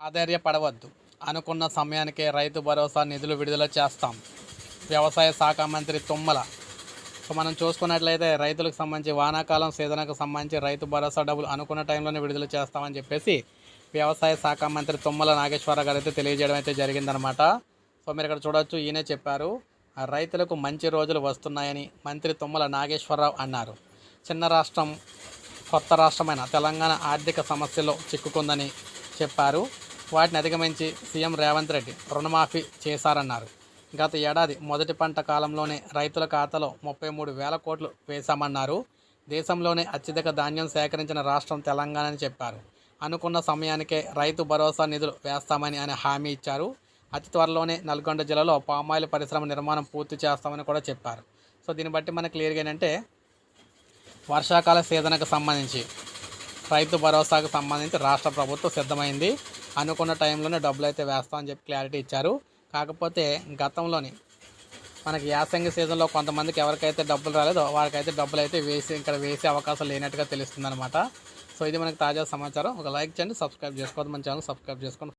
ఆధైర్యపడవద్దు. అనుకున్న సమయానికే రైతు భరోసా నిధులు విడుదల చేస్తాం. వ్యవసాయ శాఖ మంత్రి తుమ్మల. సో మనం చూసుకున్నట్లయితే రైతులకు సంబంధించి వానాకాలం సీజన్కు సంబంధించి రైతు భరోసా డబ్బులు అనుకున్న టైంలోనే విడుదల చేస్తామని చెప్పేసి వ్యవసాయ శాఖ మంత్రి తుమ్మల నాగేశ్వరరావు గారు అయితే తెలియజేయడం అయితే జరిగిందనమాట సో మీరు ఇక్కడ చూడవచ్చు ఈయనే చెప్పారు రైతులకు మంచి రోజులు వస్తున్నాయని మంత్రి తుమ్మల నాగేశ్వరరావు అన్నారు. చిన్న రాష్ట్రం కొత్త రాష్ట్రమైన తెలంగాణ ఆర్థిక సమస్యలో చిక్కుకుందని చెప్పారు. వాటిని అధిగమించి సీఎం రేవంత్ రెడ్డి రుణమాఫీ చేశారన్నారు. గత ఏడాది మొదటి పంట కాలంలోనే రైతుల ఖాతాలో ముప్పై మూడు వేల కోట్లు వేశామన్నారు. దేశంలోనే అత్యధిక ధాన్యం సేకరించిన రాష్ట్రం తెలంగాణ అని చెప్పారు. అనుకున్న సమయానికే రైతు భరోసా నిధులు వేస్తామని ఆయన హామీ ఇచ్చారు. అతి త్వరలోనే నల్గొండ జిల్లాలో పామాయిల్ పరిశ్రమ నిర్మాణం పూర్తి చేస్తామని కూడా చెప్పారు. సో దీన్ని బట్టి మనకు క్లియర్గా ఏంటంటే వర్షాకాల సీజన్కు సంబంధించి రైతు భరోసాకు సంబంధించి రాష్ట్ర ప్రభుత్వం సిద్ధమైంది. అనుకున్న టైంలోనే డబ్బులు అయితే వేస్తామని చెప్పి క్లారిటీ ఇచ్చారు. కాకపోతే గతంలోని మనకి యాసంగి సీజన్లో కొంతమందికి ఎవరికైతే డబ్బులు రాలేదో వారికైతే డబ్బులు అయితే వేసి ఇక్కడ వేసే అవకాశం లేనట్టుగా తెలుస్తుంది అనమాట సో ఇది మనకి తాజా సమాచారం. ఒక లైక్ చేయండి సబ్స్క్రైబ్ చేసుకోవద్దు. మన ఛానల్ సబ్స్క్రైబ్ చేసుకోండి.